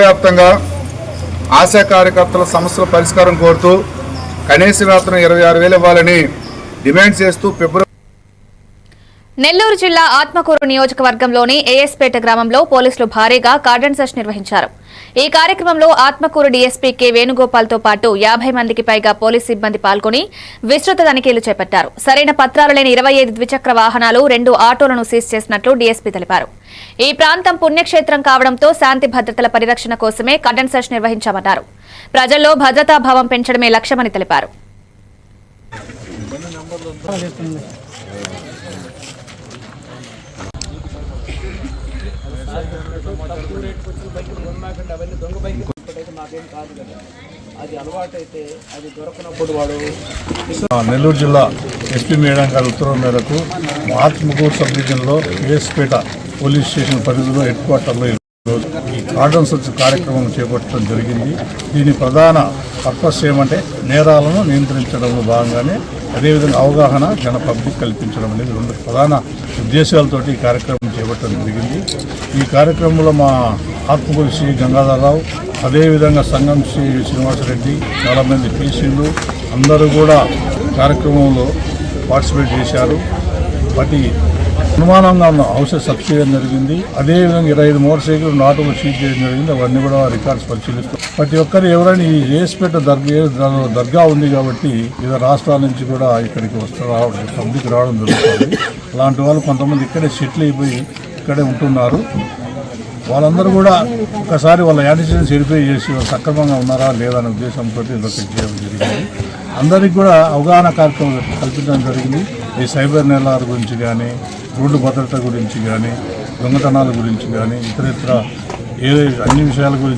వ్యాప్తంగా ఆశా కార్యకర్తల సమస్యల పరిష్కారం కోరుతూ కనీస వేతనం ఇరవై ఆరు వేలు ఇవ్వాలని డిమాండ్ చేస్తూ ఫిబ్రవరి నెల్లూరు జిల్లా ఆత్మకూరు నియోజకవర్గంలోని ఏఎస్పేట గ్రామంలో పోలీసులు భారీగా కార్డన్ సెర్చ్ నిర్వహించారు. ఈ కార్యక్రమంలో ఆత్మకూరు డీఎస్పీ కె వేణుగోపాల్తో పాటు యాభై మందికి పైగా పోలీస్ సిబ్బంది పాల్గొని విస్తృత తనిఖీలు చేపట్టారు. సరైన పత్రాలు లేని ఇరవై ఐదు ద్విచక్ర వాహనాలు రెండు ఆటోలను సీజ్ చేసినట్లు డీఎస్పీ తెలిపారు. ఈ ప్రాంతం పుణ్యక్షేత్రం కావడంతో శాంతి భద్రతల పరిరక్షణ కోసమే కార్డన్ సెర్చ్ నిర్వహించామన్నారు. ప్రజల్లో భద్రతాభావం పెంచడమే లక్ష్యమని తెలిపారు. నెల్లూరు జిల్లా ఎస్పీ మేడం గారి ఉత్తర్వుల మేరకు ఆత్మకూరు సబ్ డివిజన్లో ఏఎస్పేట పోలీస్ స్టేషన్ పరిధిలో హెడ్ క్వార్టర్లో కార్డన్ సర్చ్ కార్యక్రమం చేపట్టడం జరిగింది. దీని ప్రధాన పర్పస్ ఏమంటే నేరాలను నియంత్రించడంలో భాగంగానే అదేవిధంగా అవగాహన జన పబ్లిక్ కల్పించడం అనేది రెండు ప్రధాన ఉద్దేశాలతో ఈ కార్యక్రమం చేపట్టడం జరిగింది. ఈ కార్యక్రమంలో మా ఆత్మకూరు శ్రీ గంగాధరరావు అదేవిధంగా సంఘం శ్రీ శ్రీనివాసరెడ్డి చాలామంది పీసీలు అందరూ కూడా కార్యక్రమంలో పార్టిసిపేట్ చేశారు. వాటి అనుమానంగా ఉన్న హౌసెస్ సబ్ చేయడం జరిగింది. అదేవిధంగా ఇరవై ఐదు మోటార్ సైకిల్ నాటుకు సీజ్ చేయడం జరిగింది. అవన్నీ కూడా రికార్డ్స్ పరిశీలిస్తాం ప్రతి ఒక్కరు ఎవరైనా ఈ రేస్పేట దర్గా దర్గా ఉంది కాబట్టి వివిధ రాష్ట్రాల నుంచి కూడా ఇక్కడికి వస్తూ రావడం పబ్లిక్ రావడం జరుగుతుంది. అలాంటి వాళ్ళు కొంతమంది ఇక్కడే సెటిల్ అయిపోయి ఇక్కడే ఉంటున్నారు. వాళ్ళందరూ కూడా ఒకసారి వాళ్ళ యాంటిసిడెంట్స్ వెరిఫై చేసి సక్రమంగా ఉన్నారా లేదా అనే ఉద్దేశంతో ఇదొక చేయడం జరిగింది. అందరికీ కూడా అవగాహన కార్యక్రమం కల్పించడం జరిగింది. ఈ సైబర్ నేరాల గురించి కానీ రోడ్డు భద్రత గురించి కానీ దొంగతనాల గురించి కానీ ఇతర ఇతర ఏ అన్ని విషయాల గురించి